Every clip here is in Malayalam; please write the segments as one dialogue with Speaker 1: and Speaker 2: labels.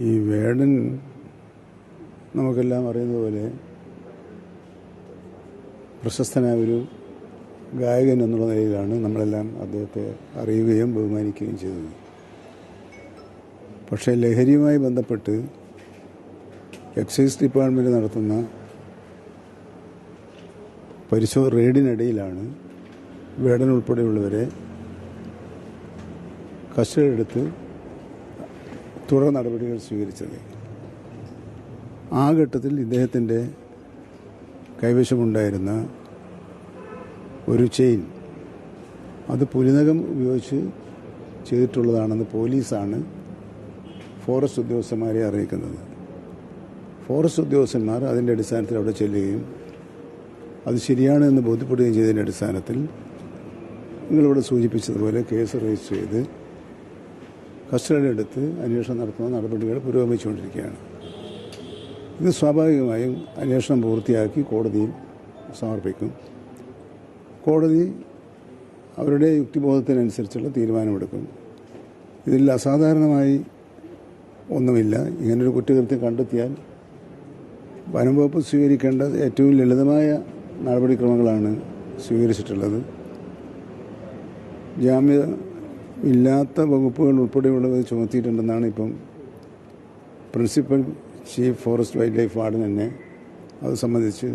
Speaker 1: ഈ വേടൻ നമുക്കെല്ലാം അറിയുന്ന പോലെ പ്രശസ്തനായ ഒരു ഗായകൻ എന്നുള്ള നിലയിലാണ് നമ്മളെല്ലാം അദ്ദേഹത്തെ അറിയുകയും ബഹുമാനിക്കുകയും ചെയ്തത്. പക്ഷേ ലഹരിയുമായി ബന്ധപ്പെട്ട് എക്സൈസ് ഡിപ്പാർട്ട്മെന്റ് നടത്തുന്ന പരിശോ റെയ്ഡിനിടയിലാണ് വേടൻ ഉൾപ്പെടെയുള്ളവരെ കസ്റ്റഡിയെടുത്ത് തുടർ നടപടികൾ സ്വീകരിച്ചത്. ആ ഘട്ടത്തിൽ ഇദ്ദേഹത്തിന്റെ കൈവശമുണ്ടായിരുന്ന ഒരു ചെയിൻ അത് പുലിനകം ഉപയോഗിച്ച് ചെയ്തിട്ടുള്ളതാണെന്ന് പോലീസാണ് ഫോറസ്റ്റ് ഉദ്യോഗസ്ഥന്മാരെ അറിയിക്കുന്നത്. ഫോറസ്റ്റ് ഉദ്യോഗസ്ഥന്മാർ അതിന്റെ അടിസ്ഥാനത്തിൽ അവിടെ ചെല്ലുകയും അത് ശരിയാണ് എന്ന് ബോധ്യപ്പെടുകയും ചെയ്തതിന്റെ അടിസ്ഥാനത്തിൽ നിങ്ങളിവിടെ സൂചിപ്പിച്ചതുപോലെ കേസ് രജിസ്റ്റർ ചെയ്ത് കസ്റ്റഡിയിലെടുത്ത് അന്വേഷണം നടത്തുന്ന നടപടികൾ പുരോഗമിച്ചുകൊണ്ടിരിക്കുകയാണ്. ഇത് സ്വാഭാവികമായും അന്വേഷണം പൂർത്തിയാക്കി കോടതിയിൽ സമർപ്പിക്കും. കോടതി അവരുടെ യുക്തിബോധത്തിനനുസരിച്ചുള്ള തീരുമാനമെടുക്കും. ഇതിൽ അസാധാരണമായി ഒന്നുമില്ല. ഇങ്ങനൊരു കുറ്റകൃത്യം കണ്ടെത്തിയാൽ വനം വകുപ്പ് സ്വീകരിക്കേണ്ട ഏറ്റവും ലളിതമായ നടപടിക്രമങ്ങളാണ് സ്വീകരിച്ചിട്ടുള്ളത്. ജാമ്യ ഇല്ലാത്ത വകുപ്പുകൾ ഉൾപ്പെടെയുള്ളവ ചുമത്തിയിട്ടുണ്ടെന്നാണ് ഇപ്പം principal chief forest wildlife warden എന്നെ അത് സംബന്ധിച്ച്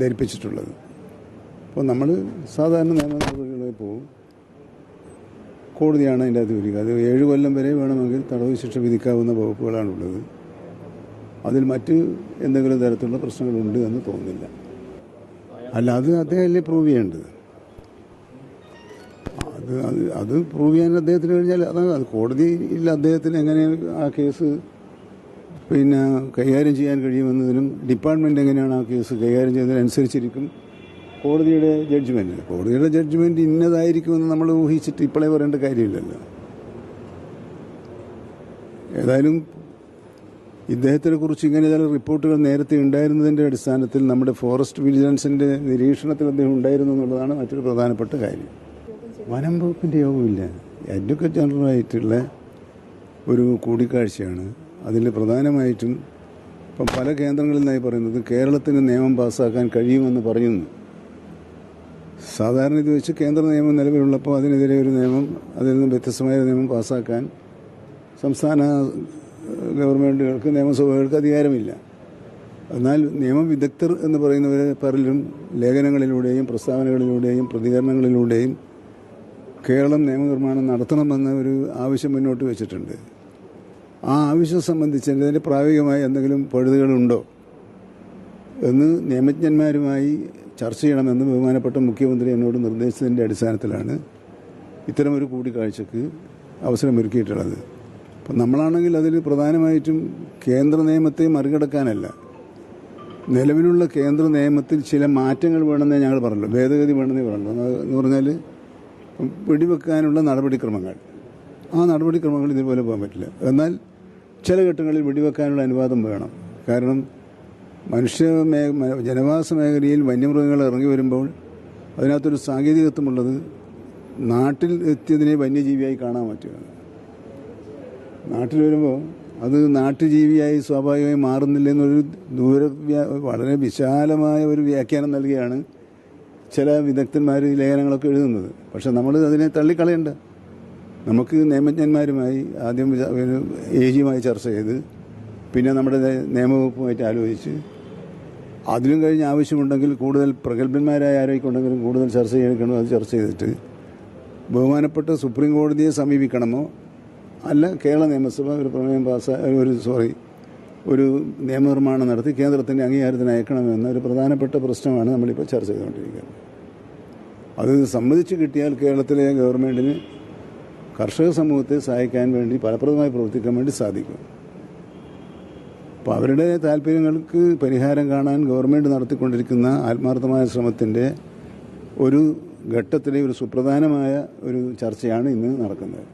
Speaker 1: ധരിപ്പിച്ചിട്ടുള്ളത്. അപ്പോൾ നമ്മൾ സാധാരണ നിയമ നടപടികളെ പോകും കോടതിയാണ് അതിന്റെ അത് വരിക അത് ഏഴ് കൊല്ലം വരെ വേണമെങ്കിൽ തടവ് ശിക്ഷ വിധിക്കാവുന്ന വകുപ്പുകളാണുള്ളത്. അതിൽ മറ്റ് എന്തെങ്കിലും തരത്തിലുള്ള പ്രശ്നങ്ങളുണ്ട് എന്ന് തോന്നുന്നില്ല. അല്ല അത് അദ്ദേഹമല്ലേ പ്രൂവ് ചെയ്യേണ്ടത്? അത് പ്രൂവ് ചെയ്യാൻ അദ്ദേഹത്തിന് കഴിഞ്ഞാൽ അതാണ് അത് കോടതിയിൽ അദ്ദേഹത്തിന് എങ്ങനെ ആ കേസ് പിന്നെ കൈകാര്യം ചെയ്യാൻ കഴിയുമെന്നതിനും ഡിപ്പാർട്ട്മെന്റ് എങ്ങനെയാണ് ആ കേസ് കൈകാര്യം ചെയ്യുന്നതിനനുസരിച്ചിരിക്കും കോടതിയുടെ ജഡ്ജ്മെന്റ് കോടതിയുടെ ജഡ്ജ്മെന്റ് ഇന്നതായിരിക്കുമെന്ന് നമ്മൾ ഊഹിച്ചിട്ട് ഇപ്പോഴേ പറയേണ്ട കാര്യമില്ലല്ലോ. ഏതായാലും ഇദ്ദേഹത്തിനെ കുറിച്ച് ഇങ്ങനെ ചില റിപ്പോർട്ടുകൾ നേരത്തെ ഉണ്ടായിരുന്നതിന്റെ അടിസ്ഥാനത്തിൽ നമ്മുടെ ഫോറസ്റ്റ് വിജിലൻസിന്റെ നിരീക്ഷണത്തിൽ അദ്ദേഹം ഉണ്ടായിരുന്നു എന്നുള്ളതാണ് മറ്റൊരു പ്രധാനപ്പെട്ട കാര്യം. വനം വകുപ്പിന്റെ യോഗമില്ല. അഡ്വക്കേറ്റ് ജനറലായിട്ടുള്ള ഒരു കൂടിക്കാഴ്ചയാണ്. അതിൽ പ്രധാനമായിട്ടും ഇപ്പം പല കേന്ദ്രങ്ങളിൽ നിന്നായി പറയുന്നത് കേരളത്തിന് നിയമം പാസ്സാക്കാൻ കഴിയുമെന്ന് പറയുന്നു സാധാരണ ഇത് വെച്ച് കേന്ദ്ര നിയമം നിലവിലുള്ളപ്പോൾ അതിനെതിരെ ഒരു നിയമം അതിൽ നിന്ന് വ്യത്യസ്തമായ നിയമം പാസ്സാക്കാൻ സംസ്ഥാന ഗവൺമെന്റുകൾക്ക് നിയമസഭകൾക്ക് അധികാരമില്ല. എന്നാൽ നിയമവിദഗ്ധർ എന്ന് പറയുന്നവരെ പലരും ലേഖനങ്ങളിലൂടെയും പ്രസ്താവനകളിലൂടെയും പ്രതികരണങ്ങളിലൂടെയും കേരളം നിയമനിർമ്മാണം നടത്തണമെന്ന ഒരു ആവശ്യം മുന്നോട്ട് വെച്ചിട്ടുണ്ട്. ആ ആവശ്യം സംബന്ധിച്ച് അതിന്റെ പ്രായോഗികമായി എന്തെങ്കിലും പഴുതുകളുണ്ടോ എന്ന് നിയമജ്ഞന്മാരുമായി ചർച്ച ചെയ്യണമെന്ന് ബഹുമാനപ്പെട്ട മുഖ്യമന്ത്രി എന്നോട് നിർദ്ദേശിച്ചതിന്റെ അടിസ്ഥാനത്തിലാണ് ഇത്തരമൊരു കൂടിക്കാഴ്ചക്ക് അവസരമൊരുക്കിയിട്ടുള്ളത്. അപ്പം നമ്മളാണെങ്കിൽ അതിൽ പ്രധാനമായിട്ടും കേന്ദ്ര നിയമത്തെ മറികടക്കാനല്ല. നിലവിലുള്ള കേന്ദ്ര നിയമത്തിൽ ചില മാറ്റങ്ങൾ വേണമെന്നേ ഞങ്ങൾ പറഞ്ഞല്ലോ ഭേദഗതി വേണമെന്നേ പറഞ്ഞു എന്ന് പറഞ്ഞാൽ വെടിവെക്കാനുള്ള നടപടിക്രമങ്ങൾ. ആ നടപടിക്രമങ്ങൾ ഇതുപോലെ പോകാൻ പറ്റില്ല. എന്നാൽ ചില ഘട്ടങ്ങളിൽ വെടിവെക്കാനുള്ള അനുവാദം വേണം. കാരണം മനുഷ്യ മേ ജനവാസ മേഖലയിൽ വന്യമൃഗങ്ങൾ ഇറങ്ങി വരുമ്പോൾ അതിനകത്തൊരു സാങ്കേതികത്വമുള്ളത് നാട്ടിൽ എത്തിയതിനെ വന്യജീവിയായി കാണാൻ പറ്റുകയാണ് നാട്ടിൽ വരുമ്പോൾ അത് നാട്ടുജീവിയായി സ്വാഭാവികമായി മാറുന്നില്ല എന്നൊരു ദൂര വളരെ വിശാലമായ ഒരു വ്യാഖ്യാനം നൽകിയാണ് ചില വിദഗ്ധന്മാർ ലേഖനങ്ങളൊക്കെ എഴുതുന്നത്. പക്ഷെ നമ്മൾ അതിനെ തള്ളിക്കളയണ്ട. നമുക്ക് നിയമജ്ഞന്മാരുമായി ആദ്യം ഏജിയുമായി ചർച്ച ചെയ്ത് പിന്നെ നമ്മുടെ നിയമവകുപ്പുമായിട്ട് ആലോചിച്ച് അതിലും കഴിഞ്ഞ് ആവശ്യമുണ്ടെങ്കിൽ കൂടുതൽ പ്രഗത്ഭന്മാരായ ആരോഗ്യമുണ്ടെങ്കിലും കൂടുതൽ ചർച്ച ചെയ്യണോ അത് ചർച്ച ചെയ്തിട്ട് ബഹുമാനപ്പെട്ട സുപ്രീം കോടതിയെ സമീപിക്കണമോ? അല്ല കേരള നിയമസഭ ഒരു പ്രമേയം പാസ് ഒരു സോറി ഒരു നിയമനിർമ്മാണം നടത്തി കേന്ദ്രത്തിന്റെ അംഗീകാരത്തിന് അയക്കണമെന്ന ഒരു പ്രധാനപ്പെട്ട പ്രശ്നമാണ് നമ്മളിപ്പോൾ ചർച്ച ചെയ്തുകൊണ്ടിരിക്കുന്നത്. അത് സമ്മതിച്ച് കിട്ടിയാൽ കേരളത്തിലെ ഗവൺമെന്റിന് കർഷക സമൂഹത്തെ സഹായിക്കാൻ വേണ്ടി ഫലപ്രദമായി പ്രവർത്തിക്കാൻ വേണ്ടി സാധിക്കും. അപ്പോൾ അവരുടെ താല്പര്യങ്ങൾക്ക് പരിഹാരം കാണാൻ ഗവൺമെന്റ് നടത്തിക്കൊണ്ടിരിക്കുന്ന ആത്മാർത്ഥമായ ശ്രമത്തിന്റെ ഒരു ഘട്ടത്തിലെ ഒരു സുപ്രധാനമായ ഒരു ചർച്ചയാണ് ഇന്ന് നടക്കുന്നത്.